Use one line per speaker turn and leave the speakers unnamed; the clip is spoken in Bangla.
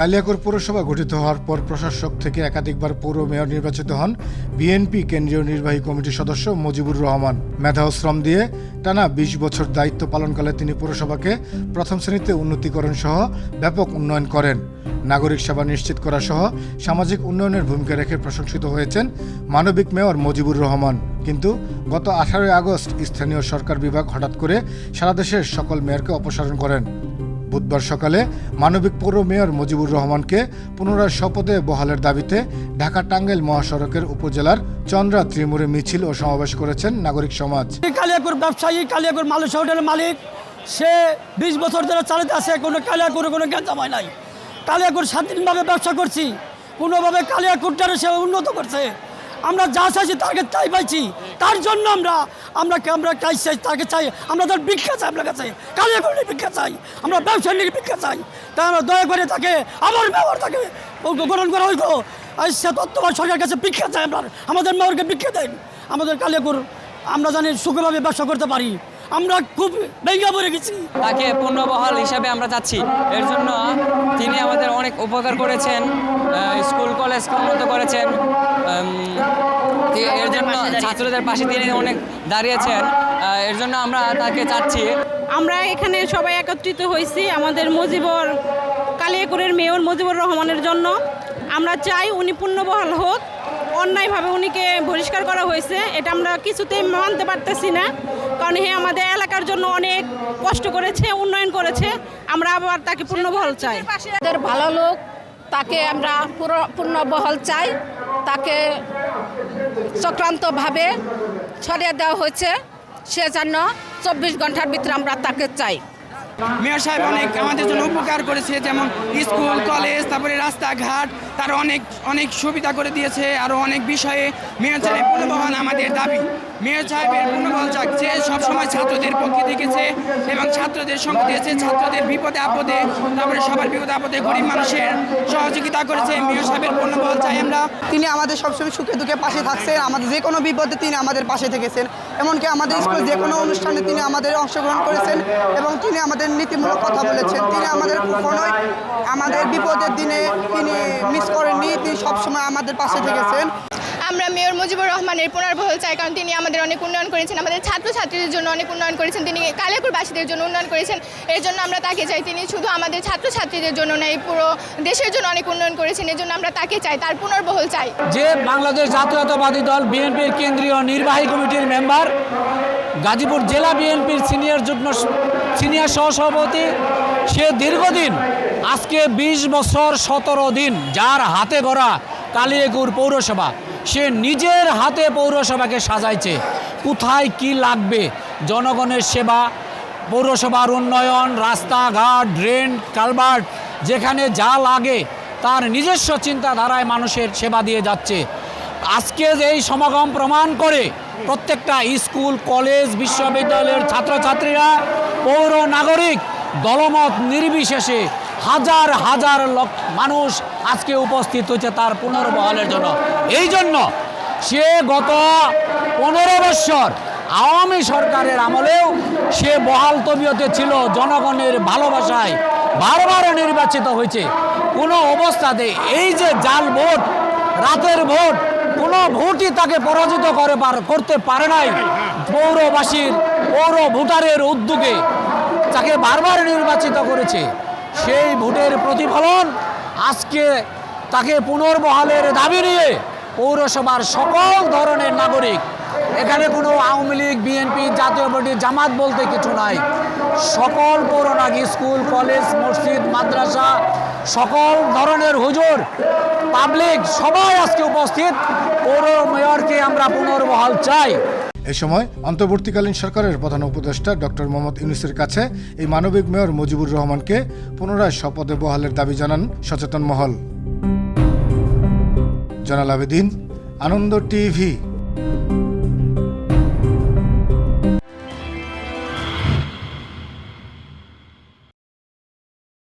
কালিয়াকৈর পৌরসভা গঠিত হওয়ার পর প্রশাসক থেকে একাধিকবার পৌর মেয়র নির্বাচিত হন বিএনপি কেন্দ্রীয় নির্বাহী কমিটির সদস্য মুজিবুর রহমান। মেধা শ্রম দিয়ে টানা বিশ বছর দায়িত্ব পালনকালে তিনি পৌরসভাকে প্রথম শ্রেণীতে উন্নতিকরণ সহ ব্যাপক উন্নয়ন করেন। নাগরিক সেবা নিশ্চিত করা সহ সামাজিক উন্নয়নের ভূমিকা রেখে প্রশংসিত হয়েছেন মানবিক মেয়র মুজিবুর রহমান। কিন্তু গত আঠারোই আগস্ট স্থানীয় সরকার বিভাগ হঠাৎ করে সারা দেশের সকল মেয়রকে অপসারণ করেন। বুধবার সকালে মানবিক পৌর মেয়র মুজিবুর রহমানকে পুনরায় শপথে বহালের দাবিতে ঢাকা টাঙ্গাইল মহাসড়কের উপজেলার চন্দ্রা ত্রিমুরে মিছিল ও সমাবেশ করেছেন নাগরিক সমাজ।
কালিয়াকুর ব্যবসায়ী, কালিয়াকুর মালয়েশিয়া হোটেলের মালিক, সে বিশ বছর ধরে চালাতে আছে, কোনো কালিয়াকুর, কোনো জ্ঞানজামাই নাই। কালিয়াকুর স্বাধীনভাবে ব্যবসা করছি, কোনোভাবে কালিয়াকুরটারে সে উন্নত করছে। আমরা যা চাইছি তাকে তাই পাইছি। তার জন্য আমরা আমরা আমরা চাই চাই, তাকে চাই। আমরা তার ভিক্ষা চাই আপনার কাছে। কালিয়াকুরের ভিক্ষা চাই। আমরা ব্যবসার নিয়ে ভিক্ষা চাই। তাই আমরা দয়া করে তাকে, আমার ব্যবহার তাকে গ্রহণ করা হইল। সে তত্ত্ববাদ সরকারের কাছে ভিক্ষা চাই আমরা। আমাদের মেয়রকে ভিক্ষা দেন। আমাদের কালিয়াকুর আমরা জানি সুখভাবে ব্যবসা করতে পারি। আমরা খুব ভেঙে পড়ে গেছি।
তাকে পূর্ণবহাল হিসাবে আমরা চাচ্ছি। এর জন্য তিনি আমাদের অনেক উপকার করেছেন স্কুল কলেজ উন্নত করেছেন এর জন্য ছাত্রদের পাশে তিনি অনেক দাঁড়িয়েছেন এর জন্য আমরা তাকে চাচ্ছি।
আমরা এখানে সবাই একত্রিত হয়েছি আমাদের মুজিবর কালিয়াকুরের মেয়র মুজিবুর রহমানের জন্য। আমরা চাই উনি পূর্ণবহাল হোক অন্যায়ভাবে উনিকে বহিষ্কার করা হয়েছে এটা আমরা কিছুতেই মানতে পারতেছি না। কারণ হে আমাদের এলাকার জন্য অনেক কষ্ট করেছে উন্নয়ন করেছে। আমরা আবার তাকে পূর্ণ বহল
চাই। ভালো লোক তাকে আমরা পূর্ণ বহল চাই। তাকে চক্রান্তভাবে ছড়িয়ে দেওয়া হয়েছে। সেজন্য চব্বিশ ঘণ্টার ভিতরে আমরা তাকে চাই।
মেয়র সাহেব অনেক আমাদের জন্য উপকার করেছে যেমন স্কুল কলেজ তারপরে রাস্তাঘাট। তার অনেক অনেক সুবিধা করে দিয়েছে আরও অনেক বিষয়ে মেয়র সাহেব পুনর্বহাল আমাদের দাবি। মেয়র সাহেবের পুনর্বহাল চাক যে সবসময় ছাত্রদের পক্ষে থেকেছে এবং ছাত্রদের সঙ্গে দিয়েছে, ছাত্রদের বিপদে আপদে, তারপরে সবার বিপদে আপদে গরিব মানুষের সহযোগিতা করেছে। মেয়র সাহেবের পুনর্বহাল চাই আমরা।
তিনি আমাদের সবসময় সুখে দুঃখে পাশে থাকছেন, আমাদের যে কোনো বিপদে তিনি আমাদের পাশে থেকেছেন। এমনকি আমাদের স্কুল যে কোনো অনুষ্ঠানে তিনি আমাদের অংশগ্রহণ করেছেন এবং তিনি আমাদের নীতিমূলক কথা বলেছেন। তিনি আমাদের কখনোই আমাদের বিপদের দিনে তিনি মিস করেননি তিনি সবসময় আমাদের পাশে থেকেছেন।
আমরা মেয়র মুজিবুর রহমানের পুনর্বহল চাই কারণ তিনি আমাদের অনেক উন্নয়ন করেছেন আমাদের ছাত্রছাত্রীদের জন্য অনেক উন্নয়ন করেছেন তিনি কালিয়াকুরবাসীদের জন্য উন্নয়ন করেছেন এর জন্য আমরা তাকে চাই। তিনি শুধু আমাদের ছাত্রছাত্রীদের জন্য নয় পুরো দেশের জন্য অনেক উন্নয়ন করেছেন এর জন্য আমরা তাকে চাই তার পুনর্বহল চাই।
যে বাংলাদেশ জাতীয়তাবাদী দল বিএনপির কেন্দ্রীয় নির্বাহী কমিটির মেম্বার গাজীপুর জেলা বিএনপির সিনিয়র যুগ্ম সিনিয়র সহসভাপতি সে দীর্ঘদিন, আজকে ২০ বছর সতেরো দিন যার হাতে গড়া কালিয়াকুর পৌরসভা, সে নিজের হাতে পৌরসভাকে সাজাইছে। কোথায় কি লাগবে? জনগণের সেবা, পৌরসভার উন্নয়ন, রাস্তাঘাট, ড্রেন, কালভার্ট, যেখানে যা লাগে, তার নিজস্ব চিন্তাধারায় মানুষের সেবা দিয়ে যাচ্ছে। আজকে এই সমাগম প্রমাণ করে প্রত্যেকটা স্কুল, কলেজ, বিশ্ববিদ্যালয়ের ছাত্রছাত্রীরা পৌর নাগরিক দলমত নির্বিশেষে হাজার হাজার লক্ষ মানুষ আজকে উপস্থিত হয়েছে তার পুনর্বহালের জন্য। এই জন্য সে গত পনেরো বৎসর আওয়ামী সরকারের আমলেও সে বহাল তবিয়তে ছিল, জনগণের ভালোবাসায় বারবার নির্বাচিত হয়েছে। কোনো অবস্থাতে এই যে জাল ভোট, রাতের ভোট, কোনো ভোটই তাকে পরাজিত করে করতে পারে নাই। পৌরবাসীর পৌর ভোটারের উদ্যোগে তাকে বারবার নির্বাচিত করেছে, সেই ভোটের প্রতিফলন আজকে তাকে পুনর্বহালের দাবি নিয়ে পৌরসভার সকল ধরনের নাগরিক, এখানে কোনো আওয়ামী লীগ, বিএনপি, জাতীয় পার্টি জামাত বলতে কিছু নাই। সকল পৌরনাগী, স্কুল, কলেজ, মসজিদ, মাদ্রাসা, সকল ধরনের হুজুর, পাবলিক সবাই আজকে উপস্থিত। পৌর মেয়রকে আমরা পুনর্বহাল চাই।
এ সময় অন্তর্বর্তীকালীন সরকারের প্রধান উপদেষ্টা ডক্টর মোহাম্মদ ইউনুসের কাছে এই মানবিক মেয়র মুজিবুর রহমানকে পুনরায় শপথে বহালের দাবি জানান সচেতন মহল। জনাল আবেদিন, আনন্দ টিভি।